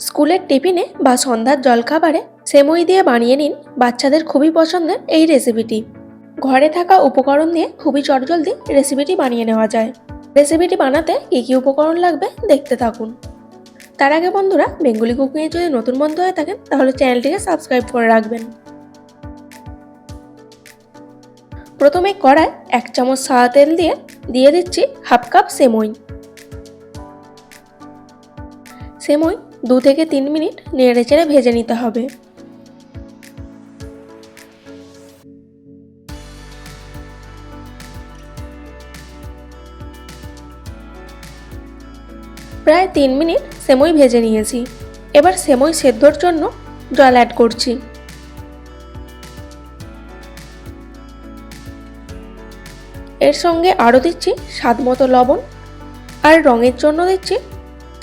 স্কুলের টিফিনে বা সন্ধ্যার জলখাবারে সেমই দিয়ে বানিয়ে নিন বাচ্চাদের খুবই পছন্দের এই রেসিপিটি। ঘরে থাকা উপকরণ দিয়ে খুবই চটজলদি রেসিপিটি বানিয়ে নেওয়া যায়। রেসিপিটি বানাতে কী কী উপকরণ লাগবে দেখতে থাকুন। তার আগে বন্ধুরা, বেঙ্গলি কুকিংয়ে যদি নতুন বন্ধু হয়ে থাকেন, তাহলে চ্যানেলটিকে সাবস্ক্রাইব করে রাখবেন। প্রথমে কড়ায় এক চামচ সাদা তেল দিয়ে দিয়ে দিচ্ছি হাফ কাপ সেমই। সেমই দু থেকে তিন মিনিট নেড়ে চেড়ে ভেজে নিতে হবে। প্রায় তিন মিনিট সেমই ভেজে নিয়েছি। এবার সেমই সেদ্ধর জন্য জল অ্যাড করছি। এর সঙ্গে আরও দিচ্ছি স্বাদ মতো লবণ আর রঙের জন্য দিচ্ছি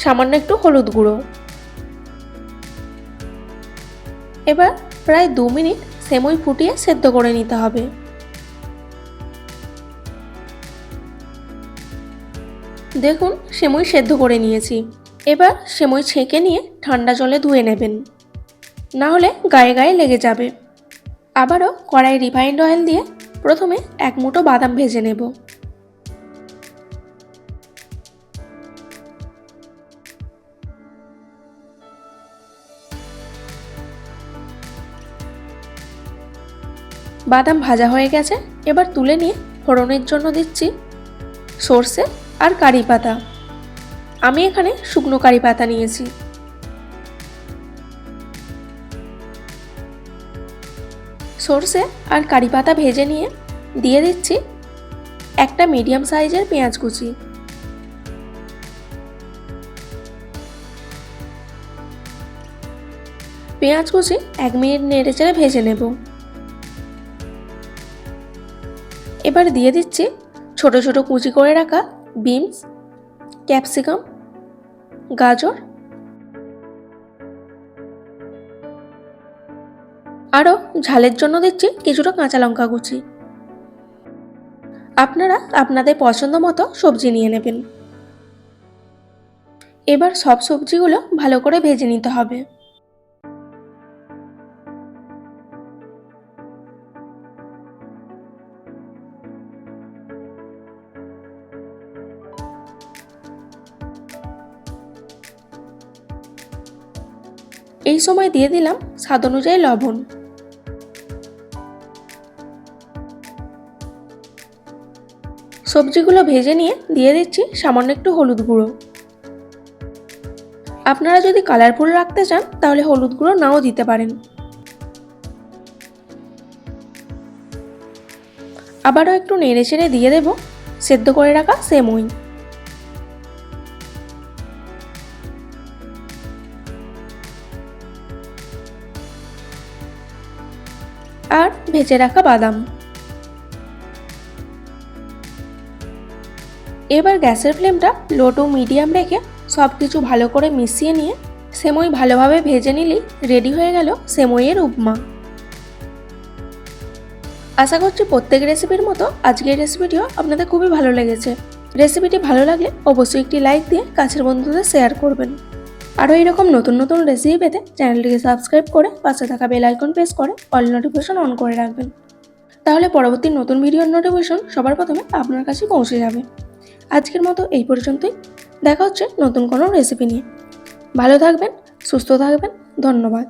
সামান্য একটু হলুদ গুঁড়ো। এবার প্রায় দু মিনিট সেমই ফুটিয়ে সেদ্ধ করে নিতে হবে। দেখুন, সেমই সেদ্ধ করে নিয়েছি। এবার সেমই ছেঁকে নিয়ে ঠান্ডা জলে ধুয়ে নেবেন। না হলে গায়ে গায়ে লেগে যাবে। আবারও কড়াই রিফাইন্ড অয়েল দিয়ে প্রথমে এক মুঠো বাদাম ভেজে নেব। বাদাম ভাজা হয়ে গেছে, এবার তুলে নিয়ে ফোড়নের জন্য দিচ্ছি সর্ষে আর কারি পাতা। আমি এখানে শুকনো কারি পাতা নিয়েছি। সর্ষে আর কারি পাতা ভেজে নিয়ে দিয়ে দিচ্ছি একটা মিডিয়াম সাইজের পেঁয়াজ কুচি। পেঁয়াজ কুচি এক মিনিট নেড়ে চেড়ে ভেজে নেব। এবার দিয়ে দিচ্ছি ছোট ছোট কুচি করে রাখা বিনস, ক্যাপসিকাম, গাজর, আরও ঝালের জন্য দিচ্ছি কিছুটা কাঁচা লঙ্কা কুচি। আপনারা আপনাদের পছন্দ মতো সবজি নিয়ে নেবেন। এবার সব সবজিগুলো ভালো করে ভেজে নিতে হবে। এই সময় দিয়ে দিলাম স্বাদ অনুযায়ী লবণ। সবজিগুলো ভেজে নিয়ে দিয়ে দিচ্ছি সামান্য একটু হলুদ গুঁড়ো। আপনারা যদি কালারফুল রাখতে চান, তাহলে হলুদ গুঁড়ো নাও দিতে পারেন। আবারও একটু নেড়ে চেড়ে দিয়ে দেব, সেদ্ধ করে রাখা সেমই। আর ভেজে রাখা বাদাম। এবার গ্যাসের ফ্লেমটা লো টু মিডিয়াম রেখে সব কিছু ভালো করে মিশিয়ে নিয়ে সেমই ভালোভাবে ভেজে নিলেই রেডি হয়ে গেল সেমইয়ের উপমা। আশা করছি প্রত্যেক রেসিপির মতো আজকের রেসিপিটিও আপনাদের খুবই ভালো লেগেছে। রেসিপিটি ভালো লাগলে অবশ্যই একটি লাইক দিয়ে কাছের বন্ধুদের শেয়ার করবেন। আরও এরকম নতুন নতুন রেসিপি পেতে চ্যানেলটিকে সাবস্ক্রাইব করে পাশে থাকা বেল আইকন প্রেস করে অল নোটিফিকেশন অন করে রাখবেন। তাহলে পরবর্তী নতুন ভিডিওর নোটিফিকেশন সবার প্রথমে আপনার কাছে পৌঁছে যাবে। আজকের মতো এই পর্যন্তই। দেখা হচ্ছে নতুন কোনো রেসিপি নিয়ে। ভালো থাকবেন, সুস্থ থাকবেন, ধন্যবাদ।